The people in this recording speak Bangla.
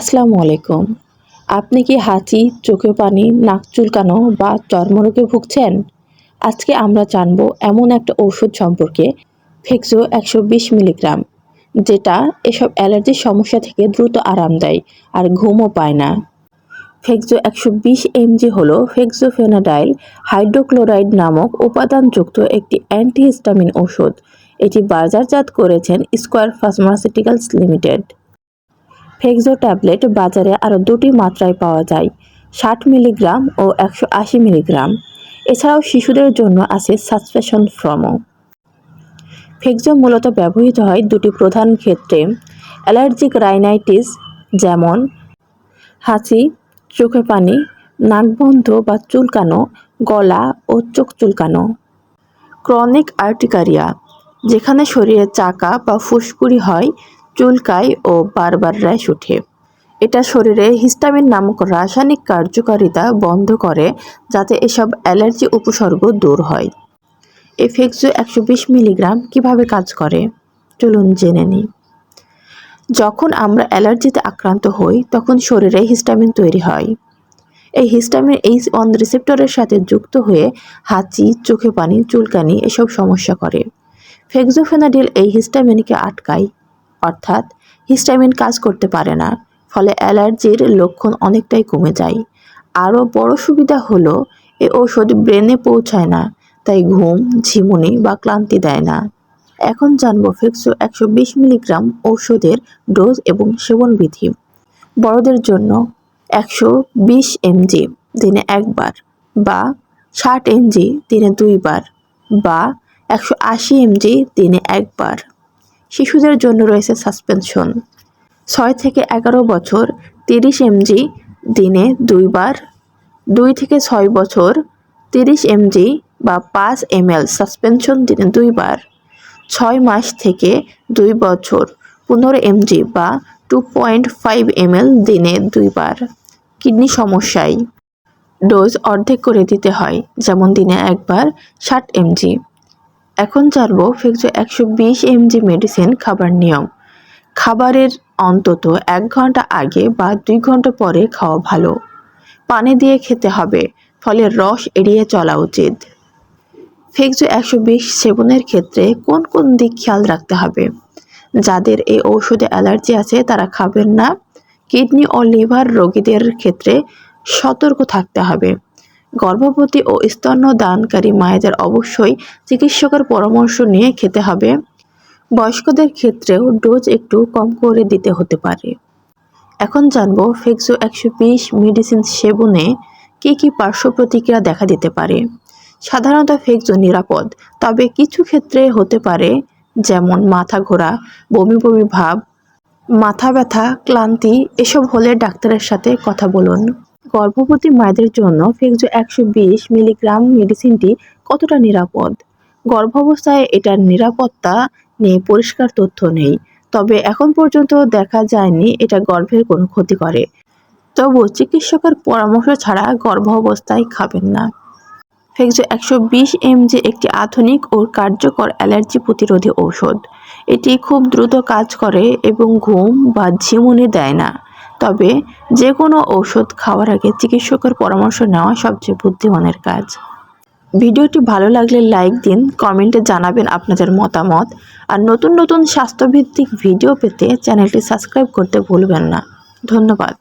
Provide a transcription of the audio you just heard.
আসসালামু আলাইকুম। আপনি কি হাঁচি চোখে পানি, নাক চুলকানো বা চর্মরোগে ভুগছেন? আজকে আমরা জানব এমন একটা ঔষধ সম্পর্কে, ফেক্সো একশো বিশ মিলিগ্রাম, যেটা এসব অ্যালার্জির সমস্যা থেকে দ্রুত আরাম দেয় আর ঘুমও পায় না। ফেক্সো একশো বিশ এমজি হল ফেক্সোফেনাডাইল হাইড্রোক্লোরাইড নামক উপাদানযুক্ত একটি অ্যান্টিহিস্টামিন ওষুধ এটি বাজারজাত করেছেন square pharmaceuticals limited. Fexo tablet বাজারে আরও দুটি মাত্রায় পাওয়া যায়, ষাট মিলিগ্রাম ও একশো আশি মিলিগ্রাম। এছাড়াও শিশুদের জন্য আছে সাসপেশন ফ্রমো ফেক্সো মূলত ব্যবহৃত হয় দুটি প্রধান ক্ষেত্রে, অ্যালার্জিক রাইনাইটিস যেমন হাঁচি, চোখে পানি, নাক বন্ধ বা চুলকানো, গলা ও চোখ চুলকানো। ক্রনিক আর্টিকারিয়া, যেখানে শরীরে চাকা বা ফুসকুড়ি হয় চুলকায় ও বারবার র্যাশ ওঠে। এটা শরীরে হিস্টামিন নামক রাসায়নিক কার্যকারিতা বন্ধ করে, যাতে এসব অ্যালার্জি উপসর্গ দূর হয়। এফেক্সো একশো বিশ মিলিগ্রাম কীভাবে কাজ করে? চলুন জেনে নিই। যখন আমরা অ্যালার্জিতে আক্রান্ত হই, তখন শরীরে হিস্টামিন তৈরি হয়। এই হিস্টামিন এই অন রিসেপ্টরের সাথে যুক্ত হয়ে হাঁচি, চোখে পানি, চুলকানি এসব সমস্যা করে। ফেক্সোফেনাডিল এই হিস্টামিনকে আটকায়। অর্থাৎ হিস্টামিন কাজ করতে পারে না, ফলে অ্যালার্জির লক্ষণ অনেকটাই কমে যায়। আরও বড় সুবিধা হলো, এ ওষুধ ব্রেনে পৌঁছায় না, তাই ঘুম, ঝিমুনি বা ক্লান্তি দেয় না। এখন জানব ফেক্সো একশো বিশ মিলিগ্রাম ঔষধের ডোজ এবং সেবন বিধি বড়দের জন্য একশো বিশ এমজি দিনে একবার বা ষাট এমজি দিনে দুইবার বা একশো আশি এমজি দিনে একবার। শিশুদের জন্য রয়েছে সাসপেনশন। ছয় থেকে এগারো বছর, তিরিশ এমজি দিনে দুইবার, দুই থেকে ছয় বছর, তিরিশ এমজি বা পাঁচ এমএল সাসপেনশন দিনে দুইবার, ছয় মাস থেকে দুই বছর, পনেরো এমজি বা টু পয়েন্ট ফাইভ এমএল দিনে দুইবার। কিডনি সমস্যায়। ডোজ অর্ধেক করে দিতে হয়, যেমন দিনে একবার ষাট এমজি। এখন জানব ফেক্সো একশো বিশ এমজি মেডিসিন খাবার নিয়ম। খাবারের অন্তত এক ঘণ্টা আগে বা দুই ঘণ্টা পরে খাওয়া ভালো। পানি দিয়ে খেতে হবে, ফলে রস এড়িয়ে চলা উচিত। ফেক্সো একশো বিশ সেবনের ক্ষেত্রে কোন কোন দিক খেয়াল রাখতে হবে? যাদের এই ঔষধে অ্যালার্জি আছে, তারা খাবেন না। কিডনি ও লিভার রোগীদের ক্ষেত্রে সতর্ক থাকতে হবে। গর্ভবতী ও স্তন্যদানকারী মায়েদের অবশ্যই চিকিৎসকের পরামর্শ নিয়ে খেতে হবে। বয়স্কদের ক্ষেত্রেও ডোজ একটু কম করে দিতে হতে পারে। এখন জানব ফেক্সো একশো বিশ মেডিসিন সেবনে কী কী পার্শ্ব প্রতিক্রিয়া দেখা দিতে পারে। সাধারণত ফেক্সো নিরাপদ, তবে কিছু ক্ষেত্রে হতে পারে, যেমন মাথা ঘোরা, বমি বমি ভাব, মাথা ব্যথা, ক্লান্তি, এসব হলে ডাক্তারের সাথে কথা বলুন। গর্ভবতী মায়েদের জন্য ফেক্সো একশো বিশ মিলিগ্রাম মেডিসিনটি কতটা নিরাপদ? গর্ভাবস্থায় এটার নিরাপত্তা নিয়ে পরিষ্কার তথ্য নেই, তবে এখন পর্যন্ত দেখা যায়নি এটা গর্ভের কোনো ক্ষতি করে। তবু চিকিৎসকের পরামর্শ ছাড়া গর্ভাবস্থায় খাবেন না। ফেক্সো একশো বিশ এম এমজি একটি আধুনিক ও কার্যকর অ্যালার্জি প্রতিরোধী ঔষধ। এটি খুব দ্রুত কাজ করে এবং ঘুম বা ঝিমুনি দেয় না। তবে যে কোনো ঔষধ খাওয়ার আগে চিকিৎসকের পরামর্শ নেওয়া সবচেয়ে বুদ্ধিমানের কাজ। ভিডিওটি ভালো লাগলে লাইক দিন, কমেন্টে জানাবেন আপনাদের মতামত, আর নতুন নতুন স্বাস্থ্যভিত্তিক ভিডিও পেতে চ্যানেলটি সাবস্ক্রাইব করতে ভুলবেন না। ধন্যবাদ।